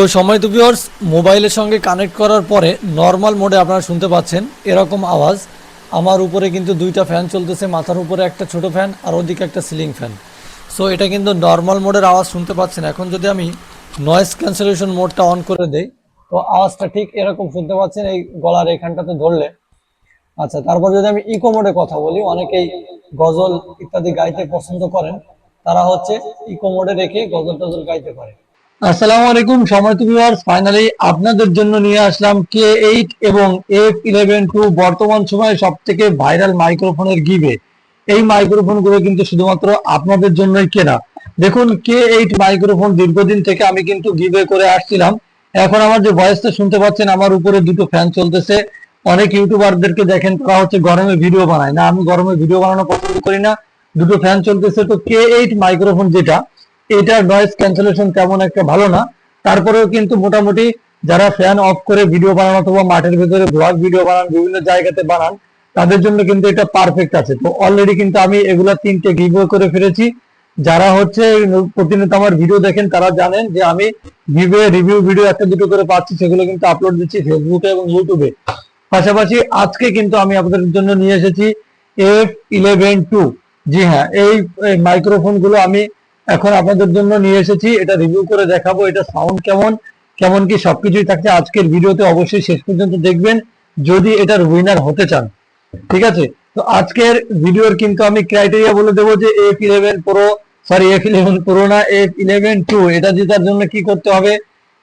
তো সময় তো ভিউয়ার্স, মোবাইলের সঙ্গে কানেক্ট করার পরে নর্মাল মোডে আপনারা শুনতে পাচ্ছেন এরকম আওয়াজ। আমার উপরে কিন্তু দুইটা ফ্যান চলতেছে, মাথার উপরে একটা ছোট ফ্যান আর ওদিকে একটা সিলিং ফ্যান। সো এটা কিন্তু নর্মাল মোডের আওয়াজ শুনতে পাচ্ছেন। এখন যদি আমি নয়েজ ক্যান্সেলেশন মোডটা অন করে দেই, তো আওয়াজটা ঠিক এরকম শুনতে পাচ্ছেন, এই গলার এখানটাতে ধরলে। আচ্ছা তারপর যদি আমি ইকো মোডে কথা বলি, অনেকেই গজল ইত্যাদি গাইতে পছন্দ করেন, তারা হচ্ছে ইকো মোডে রেখে গজল টজল গাইতে পারে। আসসালামু আলাইকুম, সময় টু ভিউয়ার্স ফাইনালি আপনাদের জন্য নিয়ে আসলাম কে এইট এবং এফ ইলেভেন টু বর্তমান সময়ে সব থেকে ভাইরাল মাইক্রোফোনের গিবে এই মাইক্রোফোনগুলো কিন্তু শুধুমাত্র আপনাদের জন্যই কেনা। দেখুন কে এইট মাইক্রোফোন দীর্ঘদিন থেকে আমি কিন্তু গিবে করে আসছিলাম। এখন আমার যে ভয়েসটা শুনতে পাচ্ছেন, আমার উপরে দুটো ফ্যান চলতেছে। অনেক ইউটিউবারদেরকে দেখেন, তারা হচ্ছে গরমে ভিডিও বানায়। না, আমি গরমে ভিডিও বানানো পছন্দ করি না। দুটো ফ্যান চলতেছে। তো কে এইট মাইক্রোফোন যেটা এটার নয়েজ ক্যান্সেলেশন তেমন একটা ভালো না। তারপরেও কিন্তু মোটামুটি যারা ফ্যান অফ করে ভিডিও বানান অথবা মাঠের ভিতরে ব্লগ ভিডিও বানান, বিভিন্ন জায়গাতে বানান, তাদের জন্য কিন্তু এটা পারফেক্ট আছে। তো অলরেডি কিন্তু আমি এগুলা তিনটে গিভ করে ফেলেছি। যারা হচ্ছে প্রতিনিয়ত আমার ভিডিও দেখেন, তারা জানেন যে আমি গিভে রিভিউ ভিডিও একটা দুটো করে পাচ্ছি, সেগুলো কিন্তু আপলোড দিচ্ছি ফেসবুকে এবং ইউটিউবে পাশাপাশি আজকে কিন্তু আমি আপনাদের জন্য নিয়ে এসেছি এফ ইলেভেন টু জি হ্যাঁ এই মাইক্রোফোনগুলো আমি এখন আপনাদের জন্য নিয়ে এসেছি, এটা রিভিউ করে দেখাবো, এটা সাউন্ড কেমন কেমন কি সবকিছুই থাকছে। আজকের ভিডিওতে অবশ্যই শেষ পর্যন্ত দেখবেন, যদি এটার উইনার হতে চান। ঠিক আছে? তো আজকের ভিডিওর কিন্তু আমি ক্রাইটেরিয়া বলে দেবো যে F eleven pro sorry F eleven pro না এফ ইলেভেন টু এটা জেতার জন্য কি করতে হবে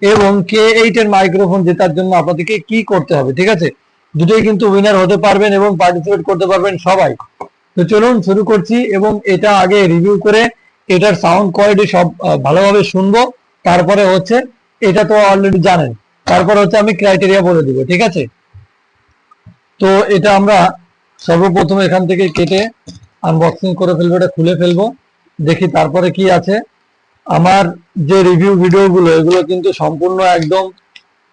এবং কে এইট এর মাইক্রোফোন জেতার জন্য আপনাদেরকে কি করতে হবে, ঠিক আছে? দুটোই কিন্তু উইনার হতে পারবেন এবং পার্টিসিপেট করতে পারবেন সবাই। তো চলুন শুরু করছি এবং এটা আগে রিভিউ করে এটার সাউন্ড কোয়ালিটি সব ভালোভাবে শুনব। তারপরে হচ্ছে, এটা তো অলরেডি জানেন। তারপর হচ্ছে আমি ক্রাইটেরিয়া বলে দিব, ঠিক আছে? তো এটা আমরা সর্বপ্রথম এখান থেকে কেটে আনবক্সিং করে ফেলব, এটা খুলে ফেলব। দেখি তারপরে কি আছে। আমার যে রিভিউ ভিডিওগুলো এগুলো কিন্তু সম্পূর্ণ একদম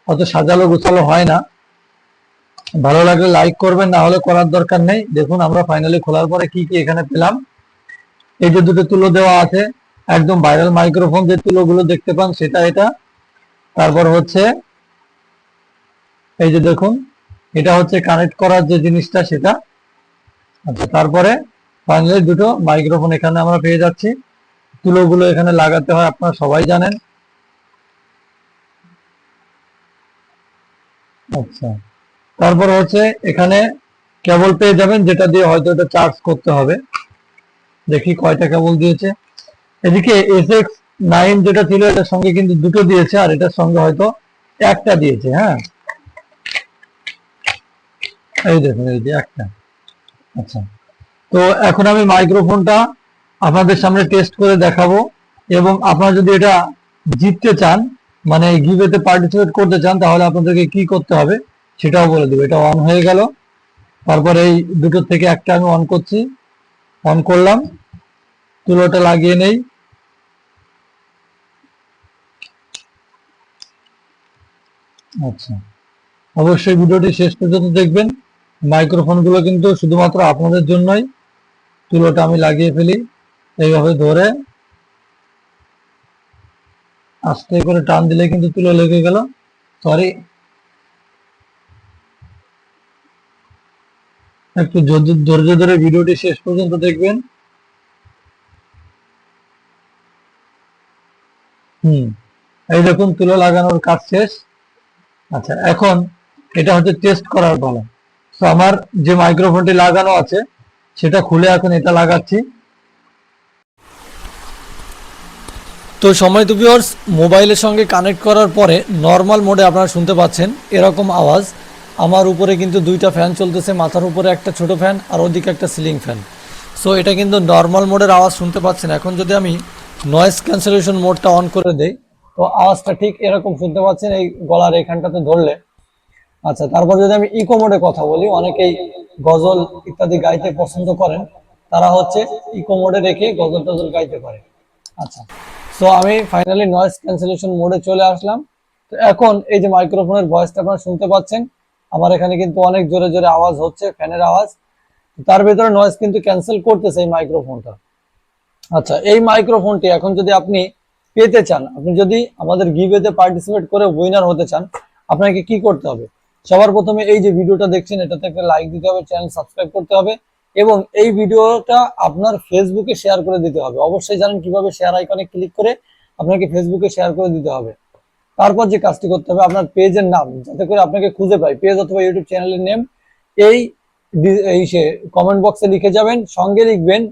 অত সাজালো গোছালো হয় না। ভালো লাগলে লাইক করবেন, না হলে করার দরকার নেই। দেখুন, আমরা ফাইনালি খোলার পরে কি কি এখানে পেলাম। এই যে দুটো তুলো দেওয়া আছে, একদম ভাইরাল মাইক্রোফোন যে তুলোগুলো দেখতে পান, সেটা এটা। তারপর হচ্ছে, এই যে দেখুন, এটা হচ্ছে কানেক্ট করার যে জিনিসটা, সেটা। আচ্ছা তারপরে ফাইনালি দুটো মাইক্রোফোন এখানে আমরা পেয়ে যাচ্ছি। তুলোগুলো এখানে লাগাতে হয়, আপনারা সবাই জানেন। আচ্ছা তারপর হচ্ছে এখানে কেবল পেয়ে যাবেন, যেটা দিয়ে হয়তো এটা চার্জ করতে হবে। দেখি কয়টা কেবল দিয়েছে। এদিকে এস এক্স নাইন যেটা ছিল, এটার সঙ্গে কিন্তু দুটো দিয়েছে, আর এটার সঙ্গে হয়তো একটা দিয়েছে হ্যাঁ? এই দেখুন, এই যে একটা। আচ্ছা। তো এখন আমি মাইক্রোফোনটা আপনাদের সামনে টেস্ট করে দেখাবো, এবং আপনারা যদি এটা জিততে চান মানে গিভেতে পার্টিসিপেট করতে চান, তাহলে আপনাদেরকে কি করতে হবে সেটাও বলে দেবো। এটা অন হয়ে গেল। তারপরে এই দুটো থেকে একটা আমি অন করছি। অন করলাম। তুলোটা লাগিয়ে নেই। আচ্ছা। অবশ্যই ভিডিওটি শেষ পর্যন্ত দেখবেন। মাইক্রোফোনগুলো কিন্তু শুধুমাত্র আপনাদের জন্যই। তুলোটা আমি লাগিয়ে ফেলি এইভাবে ধরে। আস্তে করে টান দিলে কিন্তু তুলো লেগে গেল। সরি একটু ধৈর্য ধরে ভিডিওটি শেষ পর্যন্ত দেখবেন। এই দেখুন, তুলো লাগানোর কাজ শেষ। আচ্ছা এখন এটা হচ্ছে টেস্ট করার পালা। তো আমার যে মাইক্রোফোনটি লাগানো আছে, সেটা খুলে এখন এটা লাগাচ্ছি। তো সময় তো ভিউয়ার্স মোবাইলের সঙ্গে কানেক্ট করার পরে নর্মাল মোডে আপনারা শুনতে পাচ্ছেন, এরকম আওয়াজ। আমার উপরে কিন্তু দুইটা ফ্যান চলতেছে, মাথার উপরে একটা ছোট ফ্যান আর ওদিকে একটা সিলিং ফ্যান সো এটা কিন্তু নর্মাল মোডের আওয়াজ শুনতে পাচ্ছেন। এখন যদি আমি নয়েজ ক্যান্সেলেশন মোডটা অন করে দেই তো আওয়াজটা ঠিক এরকম শুনতে পাচ্ছেন, এই গলার এখানটাতে ধরলে। আচ্ছা তারপর যদি আমি ইকো মোডে কথা বলি, অনেকেই গজল ইত্যাদি গাইতে পছন্দ করেন, তারা হচ্ছে ইকো মোডে রেখে গজল টজল গাইতে পারে। আচ্ছা সো আমি ফাইনালি নয়েজ ক্যান্সেলেশন মোডে চলে আসলাম। তো এখন এই যে মাইক্রোফোনের ভয়েসটা আপনারা শুনতে পাচ্ছেন, আমার এখানে কিন্তু অনেক জোরে জোরে আওয়াজ হচ্ছে, ফ্যানের আওয়াজ। তার ভিতরে নয়েজ কিন্তু ক্যান্সেল করতেছে এই মাইক্রোফোনটা আচ্ছা এই মাইক্রোফোনটি এখন যদি আপনি পেতে চান, আপনি যদি আমাদের গিভেতে পার্টিসিপেট করে উইনার হতে চান, আপনাকে কি করতে হবে? সবার প্রথমে এই যে ভিডিওটা দেখছেন, এটাতে একটা লাইক দিতে হবে চ্যানেল সাবস্ক্রাইব করতে হবে এবং এই ভিডিওটা আপনার ফেসবুকে শেয়ার করে দিতে হবে। অবশ্যই জানেন কীভাবে শেয়ার আইকনে ক্লিক করে আপনাকে ফেসবুকে শেয়ার করে দিতে হবে। তারপর যে কাজটি করতে হবে, আপনার পেজের নাম, যাতে করে আপনাকে খুঁজে পাই, পেজ অথবা ইউটিউব চ্যানেলের নেম এই এই সে কমেন্ট বক্সে লিখে যাবেন, সঙ্গে লিখবেন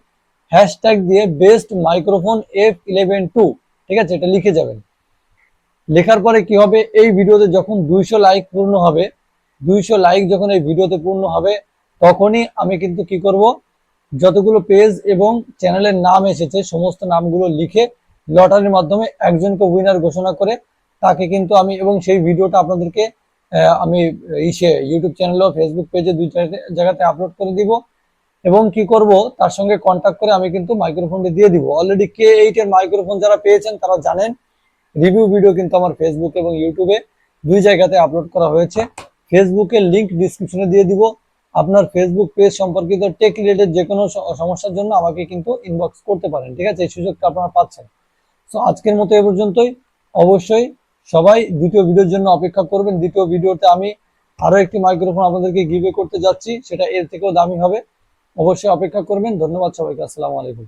হ্যাশট্যাগ দিয়ে best microphone F eleven two ঠিক আছে? এটা লিখে যাবেন। লেখার পরে কি হবে? এই ভিডিওতে যখন দুইশো লাইক পূর্ণ হবে, দুইশো লাইক যখন এই ভিডিওতে পূর্ণ হবে, তখনই আমি কিন্তু কি করব? যতগুলো পেজ এবং চ্যানেলের নাম এসেছে, সমস্ত নামগুলো লিখে লটারির মাধ্যমে একজনকে উইনার ঘোষণা করে তাকে কিন্তু আমি এবং সেই ভিডিওটা আপনাদেরকে আমি ইসে ইউটিউব চ্যানেল ও ফেসবুক পেজে দুই জায়গাতে আপলোড করে দিব। এবং কি করব? তার সঙ্গে কন্ট্যাক্ট করে আমি কিন্তু মাইক্রোফোনটি দিয়ে দিব। অলরেডি কে এইটের মাইক্রোফোন যারা পেয়েছেন, তারা জানেন রিভিউ ভিডিও কিন্তু আমার ফেসবুক এবং ইউটিউবে দুই জায়গাতে আপলোড করা হয়েছে। ফেসবুকের লিংক ডিসক্রিপশনে দিয়ে দিব। আপনার ফেসবুক পেজ সম্পর্কিত টেক রিলেটেড যে কোনো সমস্যার জন্য আমাকে কিন্তু ইনবক্স করতে পারেন, ঠিক আছে? এই সুযোগটা আপনারা পাচ্ছেন। তো আজকের মতো এ পর্যন্তই। অবশ্যই সবাই দ্বিতীয় ভিডিওর জন্য অপেক্ষা করবেন। দ্বিতীয় ভিডিওতে আমি আরও একটি মাইক্রোফোন আপনাদেরকে গিভে করতে যাচ্ছি। সেটা এর থেকেও দামি হবে। অবশ্যই অপেক্ষা করবেন। ধন্যবাদ সবাইকে। আসসালামু আলাইকুম।